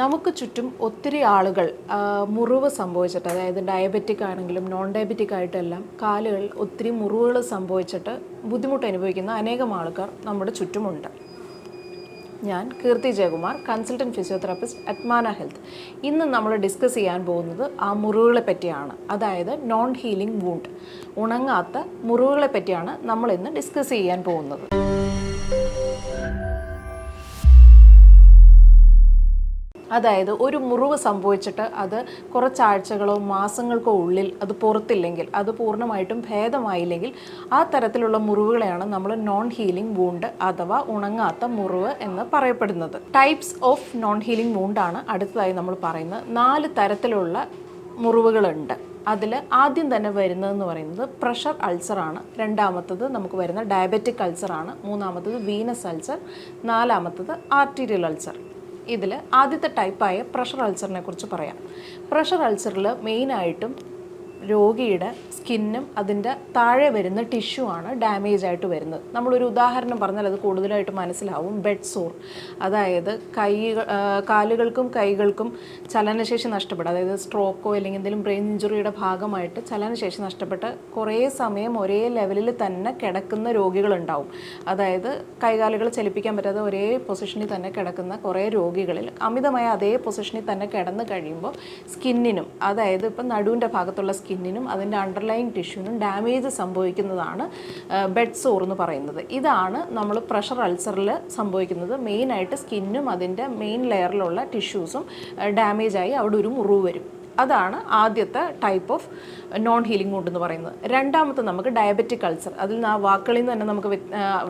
നമുക്ക് ചുറ്റും ഒത്തിരി ആളുകൾ മുറിവ് സംഭവിച്ചിട്ട് അതായത് ഡയബറ്റിക് ആണെങ്കിലും നോൺ ഡയബറ്റിക് ആയിട്ടെല്ലാം കാലുകൾ ഒത്തിരി മുറിവുകൾ സംഭവിച്ചിട്ട് ബുദ്ധിമുട്ട് അനുഭവിക്കുന്ന അനേകം ആൾക്കാർ നമ്മുടെ ചുറ്റുമുണ്ട്. ഞാൻ Keerthi Jayakumar consultant physiotherapist അറ്റ്മാന health ഇന്ന് നമ്മൾ ഡിസ്കസ് ചെയ്യാൻ പോകുന്നത് ആ മുറിവുകളെ പറ്റിയാണ്. അതായത് നോൺ ഹീലിംഗ് വൂണ്ട് ഉണങ്ങാത്ത മുറിവുകളെ പറ്റിയാണ് നമ്മൾ ഇന്ന് ഡിസ്കസ് ചെയ്യാൻ പോകുന്നത്. അതായത് ഒരു മുറിവ് സംഭവിച്ചിട്ട് അത് കുറച്ചാഴ്ചകളോ മാസങ്ങൾക്കോ ഉള്ളിൽ അത് പുറത്തില്ലെങ്കിൽ അത് പൂർണമായിട്ടും ഭേദമായില്ലെങ്കിൽ ആ തരത്തിലുള്ള മുറിവുകളെയാണ് നമ്മൾ നോൺ ഹീലിംഗ് വൂണ്ട് അഥവാ ഉണങ്ങാത്ത മുറിവ് എന്ന് പറയപ്പെടുന്നത്. ടൈപ്സ് ഓഫ് നോൺ ഹീലിംഗ് വൂണ്ടാണ് അടുത്തതായി നമ്മൾ പറയുന്നത്. നാല് തരത്തിലുള്ള മുറിവുകളുണ്ട്. അതിൽ ആദ്യം തന്നെ വരുന്നതെന്ന് പറയുന്നത് പ്രഷർ അൾസറാണ് രണ്ടാമത്തത് നമുക്ക് വരുന്ന ഡയബറ്റിക് അൾസറാണ് മൂന്നാമത്തത് വീനസ് അൾസർ നാലാമത്തത് ആർട്ടീരിയൽ അൾസർ ഇതിൽ ആദ്യത്തെ ടൈപ്പായ പ്രഷർ അൾസറിനെ കുറിച്ച് പറയാം. പ്രഷർ അൾസറിൽ മെയിനായിട്ടും രോഗിയുടെ സ്കിന്നും അതിന്റെ താഴെ വരുന്ന ടിഷ്യൂ ആണ് ഡാമേജ് ആയിട്ട് വരുന്നത്. നമ്മളൊരു ഉദാഹരണം പറഞ്ഞാൽ അത് കൂടുതലായിട്ട് മനസ്സിലാവും. Bed sore. അതായത് കൈ കാലുകൾക്കും കൈകൾക്കും ചലനശേഷി നഷ്ടപ്പെടുക അതായത് സ്ട്രോക്കോ അല്ലെങ്കിൽ എന്തെങ്കിലും ബ്രെയിൻ ഇഞ്ചുറിയുടെ ഭാഗമായിട്ട് ചലനശേഷി നഷ്ടപ്പെട്ട് കുറേ സമയം ഒരേ ലെവലിൽ തന്നെ കിടക്കുന്ന രോഗികളുണ്ടാവും. അതായത് കൈകാലുകൾ ചലിപ്പിക്കാൻ പറ്റാതെ ഒരേ പൊസിഷനിൽ തന്നെ കിടക്കുന്ന കുറേ രോഗികളിൽ അമിതമായ അതേ പൊസിഷനിൽ തന്നെ കിടന്നു കഴിയുമ്പോൾ സ്കിന്നിനും അതായത് ഇപ്പം നടുവിന്റെ ഭാഗത്തുള്ള സ്കിന്നിനും അതിന്റെ അണ്ടർലൈൻ ടിഷ്യൂവിനും ഡാമേജ് സംഭവിക്കുന്നതാണ് ബെഡ് സോർ എന്ന് പറയുന്നത്. ഇതാണ് നമ്മൾ പ്രഷർ അൾസറിൽ സംഭവിക്കുന്നത്. മെയിനായിട്ട് സ്കിന്നും അതിന്റെ മെയിൻ ലെയറിലുള്ള ടിഷ്യൂസും ഡാമേജായി അവിടെ ഒരു മുറിവ് വരും. അതാണ് ആദ്യത്തെ type of non healing wound എന്ന് പറയുന്നത്. രണ്ടാമത്തെ നമുക്ക് ഡയബറ്റിക് കൾച്ചർ അതിൽ നിന്ന് ആ വാക്കുകളിൽ നിന്ന് തന്നെ നമുക്ക്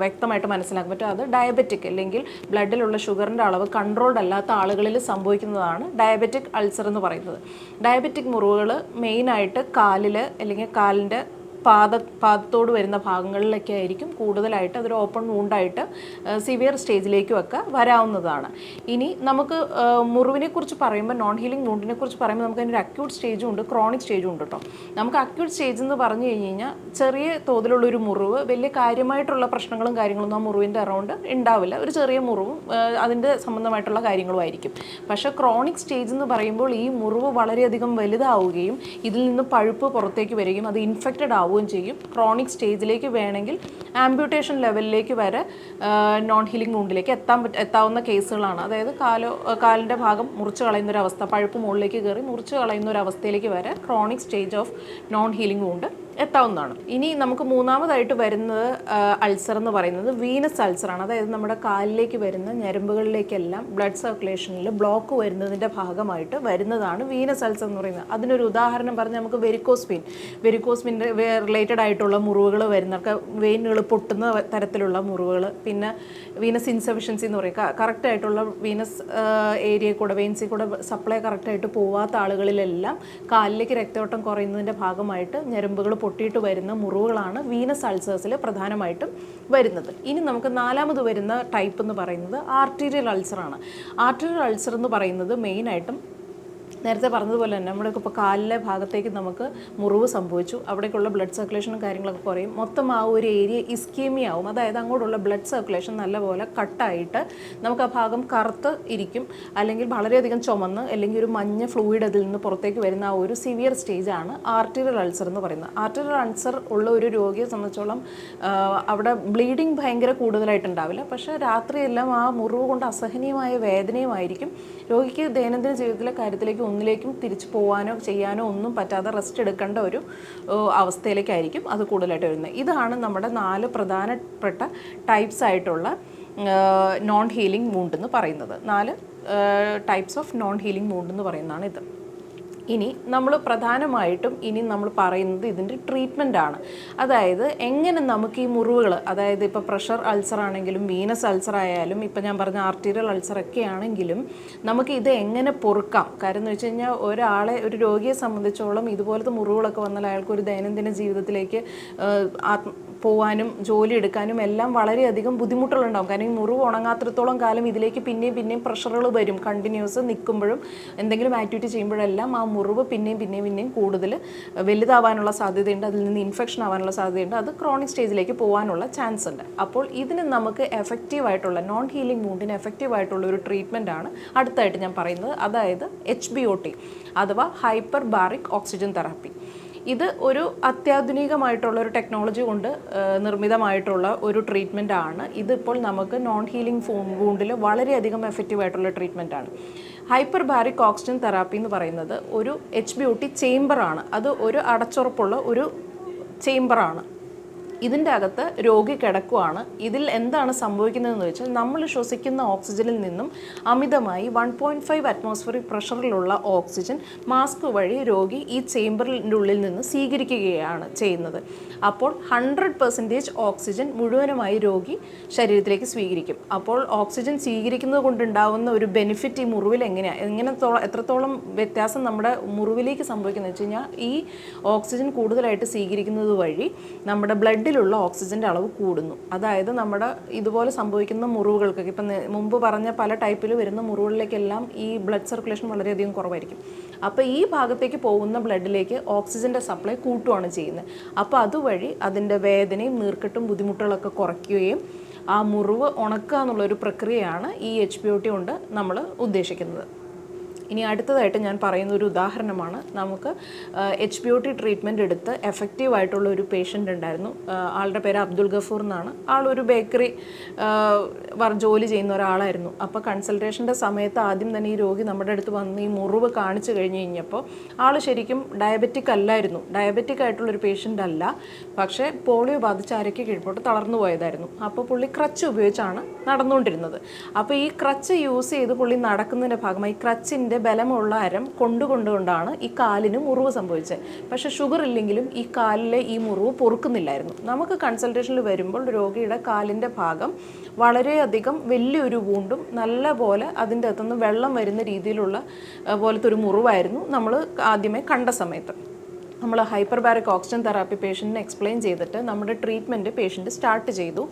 വ്യക്തമായിട്ട് മനസ്സിലാക്കാൻ പറ്റും. അത് ഡയബറ്റിക് അല്ലെങ്കിൽ ബ്ലഡിലുള്ള ഷുഗറിന്റെ അളവ് കൺട്രോൾഡ് അല്ലാത്ത ആളുകളിൽ സംഭവിക്കുന്നതാണ് ഡയബറ്റിക് അൾസർ എന്ന് പറയുന്നത്. ഡയബറ്റിക് മുറിവുകൾ മെയിനായിട്ട് കാലിൽ അല്ലെങ്കിൽ കാലിന്റെ പാദ പാദത്തോട് വരുന്ന ഭാഗങ്ങളിലൊക്കെ ആയിരിക്കും കൂടുതലായിട്ട് അതൊരു ഓപ്പൺ വൂണ്ടായിട്ട് സിവിയർ സ്റ്റേജിലേക്കും ഒക്കെ വരാവുന്നതാണ്. ഇനി നമുക്ക് മുറിവിനെ കുറിച്ച് പറയുമ്പോൾ നോൺ ഹീലിംഗ് വൂണ്ടിനെ കുറിച്ച് പറയുമ്പോൾ നമുക്ക് അതിന്റെ അക്യൂട്ട് സ്റ്റേജും ഉണ്ട് ക്രോണിക് സ്റ്റേജും ഉണ്ട് കേട്ടോ നമുക്ക് അക്യൂട്ട് സ്റ്റേജ് എന്ന് പറഞ്ഞു കഴിഞ്ഞ് കഴിഞ്ഞാൽ ചെറിയ തോതിലുള്ള ഒരു മുറിവ് വലിയ കാര്യമായിട്ടുള്ള പ്രശ്നങ്ങളും കാര്യങ്ങളൊന്നും ആ മുറിവിന്റെ അറൗണ്ട് ഉണ്ടാവില്ല. ഒരു ചെറിയ മുറിവും അതിന്റെ സംബന്ധമായിട്ടുള്ള കാര്യങ്ങളും ആയിരിക്കും. പക്ഷേ ക്രോണിക് സ്റ്റേജ് എന്ന് പറയുമ്പോൾ ഈ മുറിവ് വളരെയധികം വലുതാവുകയും ഇതിൽ നിന്ന് പഴുപ്പ് പുറത്തേക്ക് വരികയും അത് ഇൻഫെക്റ്റഡ് ആവുകയും ചെയ്യും. ക്രോണിക് സ്റ്റേജിലേക്ക് വേണമെങ്കിൽ ആംബ്യൂട്ടേഷൻ ലെവലിലേക്ക് വരെ നോൺ ഹീലിംഗ് വൂണ്ടിലേക്ക് എത്താൻ എത്താവുന്ന കേസുകളാണ്. അതായത് കാലോ കാലിന്റെ ഭാഗം മുറിച്ച് കളയുന്ന ഒരു അവസ്ഥ പഴുപ്പ് മുകളിലേക്ക് കയറി മുറിച്ച് കളയുന്ന ഒരു അവസ്ഥയിലേക്ക് വരെ chronic stage of non healing wound എത്താവുന്നതാണ്. ഇനി നമുക്ക് മൂന്നാമതായിട്ട് വരുന്നത് അൾസർ എന്ന് പറയുന്നത് വീനസ് അൾസറാണ് അതായത് നമ്മുടെ കാലിലേക്ക് വരുന്ന ഞരമ്പുകളിലേക്കെല്ലാം ബ്ലഡ് സർക്കുലേഷനിൽ ബ്ലോക്ക് വരുന്നതിന്റെ ഭാഗമായിട്ട് വരുന്നതാണ് വീനസ് അൾസർ എന്ന് പറയുന്നത്. അതിനൊരു ഉദാഹരണം പറഞ്ഞാൽ നമുക്ക് വെരിക്കോസ് വെയിൻ വെരിക്കോസ് വെയിന്റെ റിലേറ്റഡ് ആയിട്ടുള്ള മുറിവുകൾ വരുന്നൊക്കെ വെയിനുകൾ പൊട്ടുന്ന തരത്തിലുള്ള മുറിവുകൾ. പിന്നെ വീനസ് ഇൻസഫിഷ്യൻസി എന്ന് പറയും. കറക്റ്റ് ആയിട്ടുള്ള വീനസ് ഏരിയ കൂടെ വെയിൻസിൽ കൂടെ സപ്ലൈ കറക്റ്റായിട്ട് പോവാത്ത ആളുകളിലെല്ലാം കാലിലേക്ക് രക്തയോട്ടം കുറയുന്നതിന്റെ ഭാഗമായിട്ട് ഞരമ്പുകൾ പൊട്ടിയിട്ട് വരുന്ന മുറിവുകളാണ് വീനസ് അൾസേഴ്സിൽ പ്രധാനമായിട്ടും വരുന്നത്. ഇനി നമുക്ക് നാലാമത് വരുന്ന ടൈപ്പ് എന്ന് പറയുന്നത് ആർട്ടീരിയൽ അൾസറാണ് ആർട്ടീരിയൽ അൾസർ എന്ന് പറയുന്നത് മെയിനായിട്ടും നേരത്തെ പറഞ്ഞതുപോലെ തന്നെ നമ്മുടെ ഇപ്പോൾ കാലിലെ ഭാഗത്തേക്ക് നമുക്ക് മുറിവ് സംഭവിച്ചു. അവിടേക്കുള്ള ബ്ലഡ് സർക്കുലേഷനും കാര്യങ്ങളൊക്കെ കുറയും. മൊത്തം ആ ഒരു ഏരിയ ഇസ്കീമിയ ആവും. അതായത് അങ്ങോട്ടുള്ള ബ്ലഡ് സർക്കുലേഷൻ നല്ലപോലെ കട്ടായിട്ട് നമുക്ക് ആ ഭാഗം കറുത്ത് ഇരിക്കും. അല്ലെങ്കിൽ വളരെയധികം ചുമന്ന് അല്ലെങ്കിൽ ഒരു മഞ്ഞ ഫ്ലൂയിഡ് അതിൽ നിന്ന് പുറത്തേക്ക് വരുന്ന ആ ഒരു സിവിയർ സ്റ്റേജാണ് ആർട്ടീരിയൽ അൾസർ എന്ന് പറയുന്നത്. ആർട്ടീരിയൽ അൾസർ ഉള്ള ഒരു രോഗിയെ സംബന്ധിച്ചോളം അവിടെ ബ്ലീഡിങ് ഭയങ്കര കൂടുതലായിട്ടുണ്ടാവില്ല. പക്ഷേ രാത്രിയെല്ലാം ആ മുറിവ് കൊണ്ട് അസഹനീയമായ വേദനയുമായിരിക്കും. രോഗിക്ക് ദൈനംദിന ജീവിതത്തിലെ കാര്യത്തിലേക്ക് ഒന്നിലേക്കും തിരിച്ചു പോകാനോ ചെയ്യാനോ ഒന്നും പറ്റാതെ റെസ്റ്റ് എടുക്കേണ്ട ഒരു അവസ്ഥയിലേക്കായിരിക്കും അത് കൂടുതലായിട്ട് വരുന്നത്. ഇതാണ് നമ്മുടെ നാല് പ്രധാനപ്പെട്ട ടൈപ്സ് ആയിട്ടുള്ള നോൺ ഹീലിംഗ് വൂണ്ട് എന്ന് പറയുന്നത്. നാല് types of non healing wound എന്ന് പറയുന്നതാണ് ഇത്. ഇനി നമ്മൾ പ്രധാനമായിട്ടും ഇനി നമ്മൾ പറയുന്നത് ഇതിന്റെ ട്രീറ്റ്മെന്റ് ആണ്. അതായത് എങ്ങനെ നമുക്ക് ഈ മുറിവുകൾ അതായത് ഇപ്പോൾ പ്രഷർ അൾസർ ആണെങ്കിലും വീനസ് അൾസർ ആയാലും ഇപ്പോൾ ഞാൻ പറഞ്ഞ ആർട്ടീരിയൽ അൾസർ ഒക്കെ ആണെങ്കിലും നമുക്ക് ഇത് എങ്ങനെ പൊറുക്കാം? കാര്യം എന്ന് വെച്ച് കഴിഞ്ഞാൽ ഒരാളെ ഒരു രോഗിയെ സംബന്ധിച്ചോളം ഇതുപോലത്തെ മുറിവുകളൊക്കെ വന്നാൽ അയാൾക്ക് ഒരു ദൈനംദിന ജീവിതത്തിലേക്ക് ആത്മ പോവാനും ജോലി എടുക്കാനും എല്ലാം വളരെയധികം ബുദ്ധിമുട്ടുകളുണ്ടാകും. കാരണം ഈ മുറിവ് ഉണങ്ങാത്രത്തോളം കാലം ഇതിലേക്ക് പിന്നെയും പിന്നെയും പ്രഷറുകൾ വരും. കണ്ടിന്യൂസ് നിൽക്കുമ്പോഴും എന്തെങ്കിലും ആക്ടിവിറ്റി ചെയ്യുമ്പോഴെല്ലാം ആ മുറിവ് പിന്നെയും പിന്നെയും പിന്നെയും കൂടുതൽ വലുതാവാനുള്ള സാധ്യതയുണ്ട് അതിൽ നിന്ന് ഇൻഫെക്ഷൻ ആവാനുള്ള സാധ്യതയുണ്ട്. അത് ക്രോണിക് സ്റ്റേജിലേക്ക് പോകാനുള്ള ചാൻസ് ഉണ്ട്. അപ്പോൾ ഇതിന് നമുക്ക് എഫക്റ്റീവ് ആയിട്ടുള്ള നോൺ ഹീലിംഗ് വൂണ്ടിന് എഫക്റ്റീവ് ആയിട്ടുള്ള ഒരു ട്രീറ്റ്മെന്റ് ആണ് അടുത്തായിട്ട് ഞാൻ പറയുന്നത്. അതായത് എച്ച് ബി ഒ ടി അഥവാ ഹൈപ്പർ ബാറിക് ഓക്സിജൻ തെറാപ്പി ഇത് ഒരു അത്യാധുനികമായിട്ടുള്ള ഒരു ടെക്നോളജി കൊണ്ട് നിർമ്മിതമായിട്ടുള്ള ഒരു ട്രീറ്റ്മെന്റ് ആണ്. ഇതിപ്പോൾ നമുക്ക് നോൺ ഹീലിംഗ് വൂണ്ടിൽ വളരെയധികം എഫക്റ്റീവ് ആയിട്ടുള്ള ട്രീറ്റ്മെന്റ് ആണ്. ഹൈപ്പർ ബാരിക് ഓക്സിജൻ തെറാപ്പി എന്ന് പറയുന്നത് ഒരു എച്ച് ബി ഒ ചേംബറാണ് അത് ഒരു അടച്ചുറപ്പുള്ള ഒരു ചേംബറാണ് ഇതിന്റെ അകത്ത് രോഗി കിടക്കുവാണ്. ഇതിൽ എന്താണ് സംഭവിക്കുന്നതെന്ന് വെച്ചാൽ നമ്മൾ ശ്വസിക്കുന്ന ഓക്സിജനിൽ നിന്നും അമിതമായി വൺ പോയിന്റ് ഫൈവ് അറ്റ്മോസ്ഫിയറിക് പ്രഷറിലുള്ള ഓക്സിജൻ മാസ്ക് വഴി രോഗി ഈ ചേംബറിന്റെ ഉള്ളിൽ നിന്ന് സ്വീകരിക്കുകയാണ് ചെയ്യുന്നത്. അപ്പോൾ ഹൺഡ്രഡ് പെർസെന്റേജ് ഓക്സിജൻ മുഴുവനുമായി രോഗി ശരീരത്തിലേക്ക് സ്വീകരിക്കും. അപ്പോൾ ഓക്സിജൻ സ്വീകരിക്കുന്നത് കൊണ്ടുണ്ടാവുന്ന ഒരു ബെനിഫിറ്റ് ഈ മുറിവിൽ എങ്ങനെയാണ് എങ്ങനത്തോളം എത്രത്തോളം വ്യത്യാസം നമ്മുടെ മുറിവിലേക്ക് സംഭവിക്കുന്നത് വെച്ച് കഴിഞ്ഞാൽ ഈ ഓക്സിജൻ കൂടുതലായിട്ട് സ്വീകരിക്കുന്നത് വഴി നമ്മുടെ ബ്ലഡിലുള്ള ഓക്സിജന്റെ അളവ് കൂടുന്നു. അതായത് നമ്മുടെ ഇതുപോലെ സംഭവിക്കുന്ന മുറിവുകൾക്കൊക്കെ ഇപ്പം മുമ്പ് പറഞ്ഞ പല ടൈപ്പിൽ വരുന്ന മുറിവുകളിലേക്കെല്ലാം ഈ ബ്ലഡ് സർക്കുലേഷൻ വളരെയധികം കുറവായിരിക്കും. അപ്പോൾ ഈ ഭാഗത്തേക്ക് പോകുന്ന ബ്ലഡിലേക്ക് ഓക്സിജന്റെ സപ്ലൈ കൂട്ടുകയാണ് ചെയ്യുന്നത്. അപ്പോൾ അതുവഴി അതിന്റെ വേദനയും നീർക്കെട്ടും ബുദ്ധിമുട്ടുകളൊക്കെ കുറയ്ക്കുകയും ആ മുറിവ് ഉണക്കുക എന്നുള്ളൊരു പ്രക്രിയയാണ് ഈ എച്ച് പി ഒ ടി കൊണ്ട് നമ്മൾ ഉദ്ദേശിക്കുന്നത്. ഇനി അടുത്തതായിട്ട് ഞാൻ പറയുന്ന ഒരു ഉദാഹരണമാണ്. നമുക്ക് H P O T treatment എടുത്ത് എഫക്റ്റീവ് ആയിട്ടുള്ള ഒരു പേഷ്യന്റ് ഉണ്ടായിരുന്നു. ആളുടെ പേര് അബ്ദുൾ ഗഫൂർ എന്നാണ്. ആളൊരു ബേക്കറി വർ ജോലി ചെയ്യുന്ന ഒരാളായിരുന്നു. അപ്പോൾ കൺസൾട്ടേഷന്റെ സമയത്ത് ആദ്യം തന്നെ ഈ രോഗി നമ്മുടെ അടുത്ത് വന്ന് ഈ മുറിവ് കാണിച്ചു കഴിഞ്ഞ് കഴിഞ്ഞപ്പോൾ ആൾ ശരിക്കും ഡയബറ്റിക് അല്ലായിരുന്നു. ഡയബറ്റിക് ആയിട്ടുള്ളൊരു പേഷ്യന്റ് അല്ല. പക്ഷേ പോളിയോ ബാധിച്ച് അരയ്ക്ക് കീഴ്പോട്ട് തളർന്നു പോയതായിരുന്നു. അപ്പോൾ പുള്ളി ക്രച്ച് ഉപയോഗിച്ചാണ് നടന്നുകൊണ്ടിരുന്നത്. അപ്പോൾ ഈ ക്രച്ച് യൂസ് ചെയ്ത് പുള്ളി നടക്കുന്നതിന്റെ ഭാഗമായി ക്രച്ചിന്റെ ബലമുള്ള അരം കൊണ്ടുകൊണ്ടുകൊണ്ടാണ് ഈ കാലിന് മുറിവ് സംഭവിച്ചത്. പക്ഷേ ഷുഗർ ഇല്ലെങ്കിലും ഈ കാലിലെ ഈ മുറിവ് പൊറുക്കുന്നില്ലായിരുന്നു. നമുക്ക് കൺസൾട്ടേഷനിൽ വരുമ്പോൾ രോഗിയുടെ കാലിന്റെ ഭാഗം വളരെയധികം വലിയൊരു വൂണ്ടും നല്ല പോലെ അതിന്റെ അകത്തുനിന്ന് വെള്ളം വരുന്ന രീതിയിലുള്ള പോലത്തെ ഒരു മുറിവായിരുന്നു നമ്മൾ ആദ്യമേ കണ്ട സമയത്ത്. നമ്മൾ ഹൈപ്പർ ബാരക് ഓക്സിജൻ തെറാപ്പി പേഷ്യന്റിന് എക്സ്പ്ലെയിൻ ചെയ്തിട്ട് നമ്മുടെ ട്രീറ്റ്മെന്റ് പേഷ്യന്റ് സ്റ്റാർട്ട് ചെയ്തു.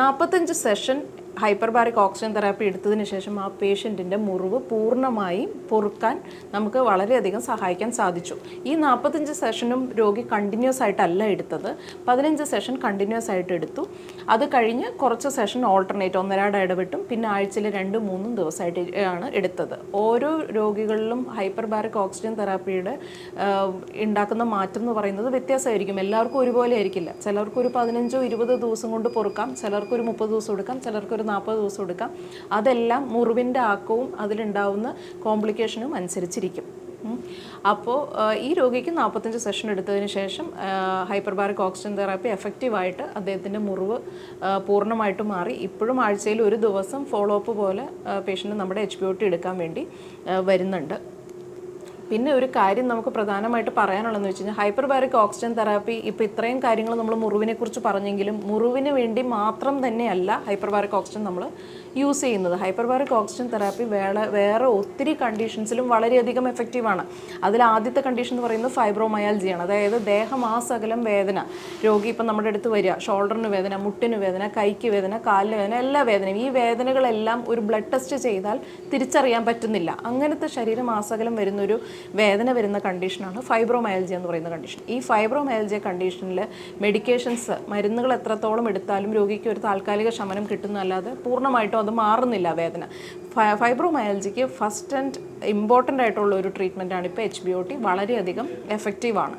നാൽപ്പത്തഞ്ച് session hyperbaric oxygen therapy എടുത്തതിന് ശേഷം ആ പേഷ്യന്റിന്റെ മുറിവ് പൂർണമായും പൊറുക്കാൻ നമുക്ക് വളരെയധികം സഹായിക്കാൻ സാധിച്ചു. ഈ നാൽപ്പത്തഞ്ച് സെഷനും രോഗി കണ്ടിന്യൂസ് ആയിട്ടല്ല എടുത്തത്. പതിനഞ്ച് സെഷൻ കണ്ടിന്യൂസ് ആയിട്ട് എടുത്തു. അത് കഴിഞ്ഞ് കുറച്ച് സെഷൻ ഓൾട്ടർനേറ്റ് ഒന്നരാട് ഇടവിട്ടും പിന്നെ ആഴ്ചയിൽ രണ്ടും മൂന്നും ദിവസമായിട്ട് ആണ് എടുത്തത്. ഓരോ രോഗികളിലും ഹൈപ്പർ ബാരിക് ഓക്സിജൻ തെറാപ്പിയുടെ ഉണ്ടാക്കുന്ന മാറ്റം എന്ന് പറയുന്നത് വ്യത്യാസമായിരിക്കും. എല്ലാവർക്കും ഒരുപോലെ ആയിരിക്കില്ല. ചിലർക്ക് ഒരു പതിനഞ്ചോ ഇരുപതോ ദിവസം കൊണ്ട് പൊറുക്കാം. ചിലർക്ക് ഒരു മുപ്പത് ദിവസം എടുക്കാം. ചിലർക്ക് ഒരു നാൽപ്പത് ദിവസം എടുക്കാം. അതെല്ലാം മുറിവിന്റെ ആക്കവും അതിലുണ്ടാവുന്ന കോംപ്ലിക്കേഷനും അനുസരിച്ചിരിക്കും. അപ്പോൾ ഈ രോഗിക്ക് നാൽപ്പത്തഞ്ച് സെഷൻ എടുത്തതിന് ശേഷം ഹൈപ്പർബാറിക് ഓക്സിജൻ തെറാപ്പി എഫക്റ്റീവായിട്ട് അദ്ദേഹത്തിന്റെ മുറിവ് പൂർണമായിട്ട് മാറി. ഇപ്പോഴും ആഴ്ചയിൽ ഒരു ദിവസം ഫോളോ അപ്പ് പോലെ പേഷ്യന്റ് നമ്മുടെ എച്ച് ബി എടുക്കാൻ വേണ്ടി വരുന്നുണ്ട്. പിന്നെ ഒരു കാര്യം നമുക്ക് പ്രധാനമായിട്ട് പറയാനുള്ളതെന്ന് വെച്ച് കഴിഞ്ഞാൽ ഹൈപ്പർ ബാരിക് ഓക്സിജൻ തെറാപ്പി ഇപ്പോൾ ഇത്രയും കാര്യങ്ങൾ നമ്മൾ മുറിവിനെ കുറിച്ച് പറഞ്ഞെങ്കിലും മുറിവിന് വേണ്ടി മാത്രം തന്നെയല്ല ഹൈപ്പർ ബാരിക് ഓക്സിജൻ നമ്മൾ യൂസ് ചെയ്യുന്നത്. ഹൈപ്പർബാറിക് ഓക്സിജൻ തെറാപ്പി വേറെ വേറെ ഒത്തിരി കണ്ടീഷൻസിലും വളരെയധികം എഫക്റ്റീവാണ് അതിൽ ആദ്യത്തെ കണ്ടീഷൻ എന്ന് പറയുന്നത് ഫൈബ്രോമയാൽജിയാണ് അതായത് ദേഹമാസകലം വേദന. രോഗി ഇപ്പം നമ്മുടെ അടുത്ത് വരിക. ഷോൾഡറിന് വേദന മുട്ടിന് വേദന കൈക്ക് വേദന കാലിന് വേദന എല്ലാ വേദനയും. ഈ വേദനകളെല്ലാം ഒരു ബ്ലഡ് ടെസ്റ്റ് ചെയ്താൽ തിരിച്ചറിയാൻ പറ്റുന്നില്ല. അങ്ങനത്തെ ശരീരം ശരീരമാസകലം വരുന്നൊരു വേദന വരുന്ന കണ്ടീഷനാണ് ഫൈബ്രോമയാൽജി എന്ന് പറയുന്ന കണ്ടീഷൻ ഈ ഫൈബ്രോമയാൽജിയ കണ്ടീഷനിൽ മെഡിക്കേഷൻസ് മരുന്നുകൾ എത്രത്തോളം എടുത്താലും രോഗിക്ക് ഒരു താൽക്കാലിക ശമനം കിട്ടുന്നതല്ലാതെ പൂർണമായിട്ടും അത് മാറുന്നില്ല വേദന. ഫൈബ്രോമയാലജിക്ക് ഫസ്റ്റ് ആൻഡ് ഇമ്പോർട്ടന്റ് ആയിട്ടുള്ള ഒരു ട്രീറ്റ്മെന്റാണ് ഇപ്പോൾ എച്ച് ബി ഒ ടി. വളരെയധികം എഫക്റ്റീവാണ്.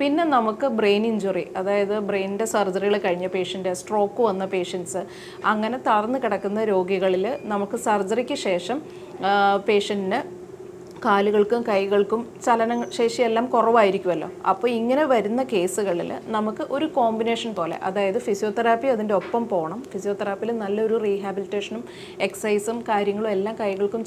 പിന്നെ നമുക്ക് ബ്രെയിൻ ഇഞ്ചുറി അതായത് ബ്രെയിനിന്റെ സർജറികൾ കഴിഞ്ഞ പേഷ്യന്റ് സ്ട്രോക്ക് വന്ന പേഷ്യൻസ് അങ്ങനെ തളർന്നു കിടക്കുന്ന രോഗികളിൽ നമുക്ക് സർജറിക്ക് ശേഷം പേഷ്യന്റിന് കാലുകൾക്കും കൈകൾക്കും ചലന ശേഷിയെല്ലാം കുറവായിരിക്കുമല്ലോ. അപ്പോൾ ഇങ്ങനെ വരുന്ന കേസുകളിൽ നമുക്ക് ഒരു കോമ്പിനേഷൻ പോലെ അതായത് ഫിസിയോതെറാപ്പി അതിന്റെ ഒപ്പം പോകണം ഫിസിയോതെറാപ്പിയിൽ നല്ലൊരു റീഹാബിലിറ്റേഷനും എക്സസൈസും കാര്യങ്ങളും എല്ലാം കൈകൾക്കും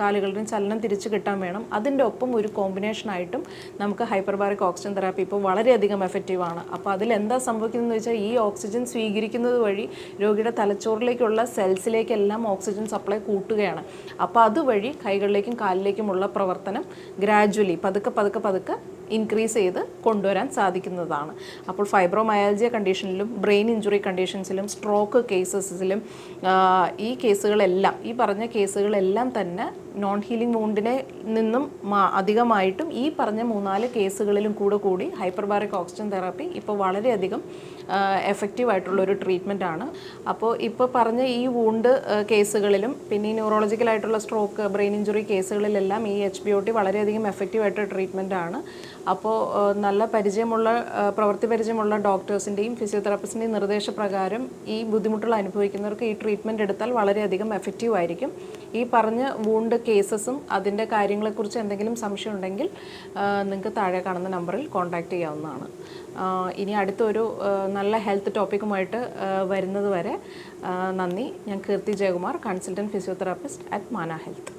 കാലുകളുടെയും ചലനം തിരിച്ചു കിട്ടാൻ വേണം. അതിന്റെ ഒപ്പം ഒരു കോമ്പിനേഷനായിട്ടും നമുക്ക് ഹൈപ്പർബാറിക് ഓക്സിജൻ തെറാപ്പി ഇപ്പോൾ വളരെയധികം എഫക്റ്റീവാണ് അപ്പോൾ അതിൽ എന്താ സംഭവിക്കുന്നതെന്ന് വെച്ചാൽ ഈ ഓക്സിജൻ സ്വീകരിക്കുന്നത് വഴി രോഗിയുടെ തലച്ചോറിലേക്കുള്ള സെൽസിലേക്കെല്ലാം ഓക്സിജൻ സപ്ലൈ കൂട്ടുകയാണ്. അപ്പോൾ അതുവഴി കൈകളിലേക്കും കാലിലേക്കുമുള്ള പ്രവർത്തനം ഗ്രാജ്വലി പതുക്കെ പതുക്കെ പതുക്കെ ഇൻക്രീസ് ചെയ്ത് കൊണ്ടുവരാൻ സാധിക്കുന്നതാണ്. അപ്പോൾ ഫൈബ്രോമയാലജിയ കണ്ടീഷനിലും ബ്രെയിൻ ഇഞ്ചുറി കണ്ടീഷൻസിലും സ്ട്രോക്ക് കേസസിലും ഈ കേസുകളെല്ലാം ഈ പറഞ്ഞ കേസുകളെല്ലാം തന്നെ നോൺ ഹീലിംഗ് വൂണ്ടിനെ നിന്നും അധികമായിട്ടും ഈ പറഞ്ഞ മൂന്നാൽ കേസുകളിലും കൂടെ കൂടി ഹൈപ്പർബാറിക് ഓക്സിജൻ തെറാപ്പി ഇപ്പോൾ വളരെയധികം എഫക്റ്റീവ് ആയിട്ടുള്ള ഒരു ട്രീറ്റ്മെന്റ് ആണ്. അപ്പോൾ ഇപ്പോൾ പറഞ്ഞ ഈ വൂണ്ട് കേസുകളിലും പിന്നെ ഈ ന്യൂറോളജിക്കൽ ആയിട്ടുള്ള സ്ട്രോക്ക് ബ്രെയിൻ ഇഞ്ചുറി കേസുകളിലെല്ലാം ഈ എച്ച് ബി ഒ ടി വളരെയധികം എഫക്റ്റീവ് ആയിട്ട് ട്രീറ്റ്മെന്റ് ആണ്. അപ്പോൾ നല്ല പരിചയമുള്ള പ്രവൃത്തി പരിചയമുള്ള ഡോക്ടേഴ്സിന്റെയും ഫിസിയോതെറാപ്പിസ്റ്റിന്റെയും നിർദ്ദേശപ്രകാരം ഈ ബുദ്ധിമുട്ടുകൾ അനുഭവിക്കുന്നവർക്ക് ഈ ട്രീറ്റ്മെന്റ് എടുത്താൽ വളരെയധികം എഫക്റ്റീവ് ആയിരിക്കും. ഈ പറഞ്ഞ വൂണ്ട് കേസസും അതിന്റെ കാര്യങ്ങളെക്കുറിച്ച് എന്തെങ്കിലും സംശയം ഉണ്ടെങ്കിൽ നിങ്ങൾക്ക് താഴെ കാണുന്ന നമ്പറിൽ കോൺടാക്റ്റ് ചെയ്യാവുന്നതാണ്. ഇനി അടുത്തൊരു നല്ല ഹെൽത്ത് ടോപ്പിക്കുമായിട്ട് വരുന്നത് വരെ നന്ദി. ഞാൻ Keerthi Jayakumar consultant physiotherapist at Mana health